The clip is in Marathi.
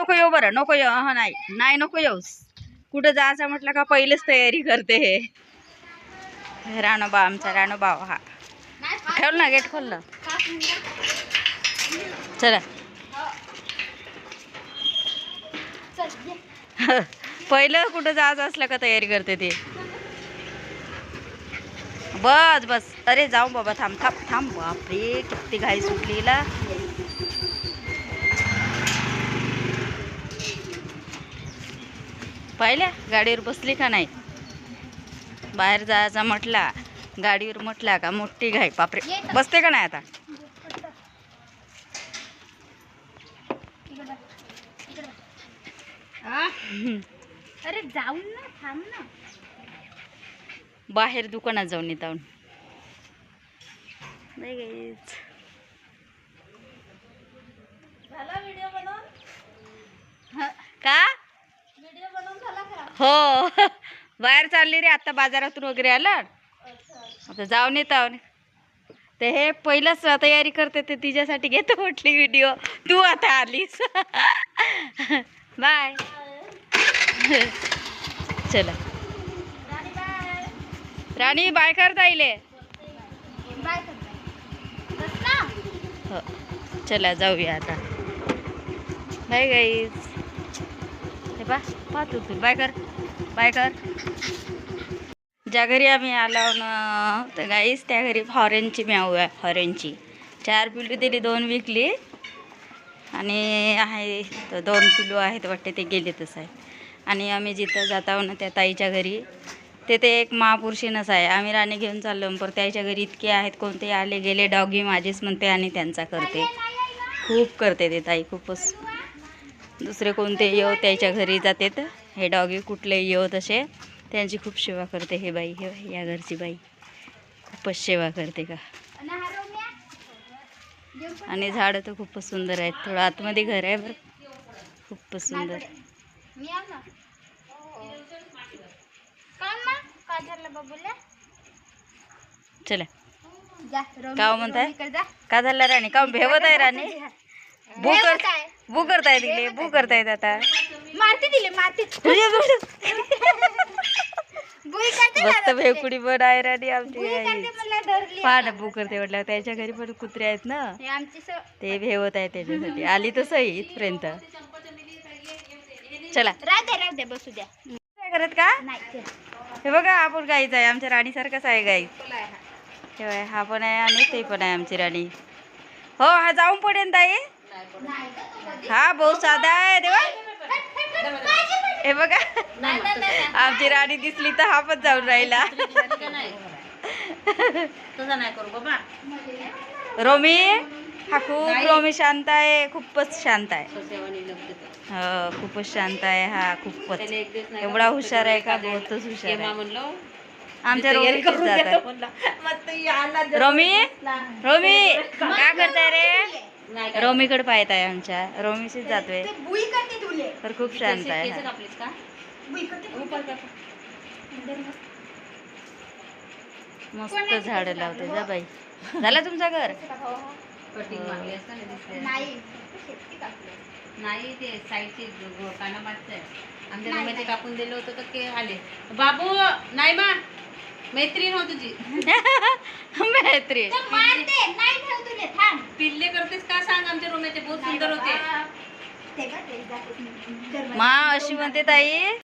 नको येऊ बरं नको येऊ. हा नाही. नाही नको येऊस कुठं जायचं म्हटलं का पहिलेच तयारी करते हे. राणोबा आमचा राणोबा हा. ठेवलं ना गेट खोललं? चला. पहिलं कुठं जायचं असलं का तयारी करते ते. बस बस. अरे जाऊ बाबा थांब थांब थांब. बापरे किती घाई सुटलीला पाहिल्या? गाडीवर बसली का नाही? बाहेर जायचा म्हटला गाडीवर म्हटला का मोठी घाई बापरे. बसते का नाही आता? अरे जाऊन ना थांब ना. बाहेर दुकानात जाऊन येत आहोत नाही व्हिडिओ बनवून का व्हिडिओ बनवून झाला का हो. बाहेर चालली रे आता बाजारातून वगैरे आला. आता जाऊन येत ते हे पहिलंच तयारी करते ते तिच्यासाठी घेतो म्हटली व्हिडिओ तू आता आलीस. बाय चला. राणी बाय करता येईल हो. चला जाऊया आता. बाय गाईज बाबा पाहतो तू बाय कर. बाय कर. ज्या घरी आम्ही आलो ना तर गाईस त्या घरी फॉरेनची म्याऊ आहे फॉरेनची चार पिलू दिली दोन विकली. आणि आहे तर दोन पिलू आहेत वाटते ते गेलेतच आहे. आणि आम्ही जिथं जात आहो ना त्या ताईच्या घरी. तेथे एक महापुरुषीनच आहे. आम्ही राणी घेऊन चाललो पर त्याच्या घरी इतके आहेत कोणते आले गेले डॉगी माझीच म्हणते आणि त्यांचा करते. खूप करते ते ताई खूपच. दुसरे कोणते येऊ त्याच्या घरी जाते तर हे डॉगी कुठले येऊ तसे त्यांची खूप सेवा करते हे बाई हे बाई, या घरची बाई. खूपच सेवा करते का? आणि झाडं तर खूपच सुंदर आहेत. थोडं आतमध्ये घर आहे बरं. खूपच सुंदर. चला. काय म्हणताय? का झालं राणी? का भेवत आहे राणी? बू कर भेवत आहे. बू करतायत तिकडे बू करतायत आता. मारती दिले मारती मस्त ना भेवकुडी पण आहे राणी आमची बुई आई. करते बू म्हटलं त्याच्या घरी पण कुत्रे आहेत ना. हे ते भेवत आहे त्याच्यासाठी. आली तर सही इथपर्यंत. चला. राहू दे राहू दे बसू द्या. काय करत का. हे बघा आपण गाईच आहे. आमच्या राणीसारखंच आहे गाई. हे हा पण आहे आणि ते पण आहे आमची राणी. हो हा जाऊन पडेल ताई. हा भाऊ साधा आहे देवा हे बघा. आमची राणी दिसली तर हा पण जाऊन राहिला. रोमी हा खूप रोमी शांत आहे खूपच शांत आहे. हो खूपच शांत आहे हा खूपच. एवढा हुशार आहे का? बहुतच हुशार आहे. आमच्या रोमी जात आहे. रोमी रोमी काय करताय रे? रोमीकडे पाहत आहे आमच्या. रोमीशीच जातोय. ते बुई करते तुले. तर खूप शांत आहे हा. मस्त झाडं लावते जा बाई. झालं तुमचं घर? नाही. नाही ते साईडचे कानाबादचं आहे आमच्या कापून दिलं होतं तर ते आले. बाबू नाही मा मैत्रीण हो तुझी. मैत्री ते मारते नाही ठेव तुले थांब पिल्ले करतेस का सांग आमच्या रूमचे बहुत सुंदर होते ते बघ, ते जाते. मा अशी म्हणते ताई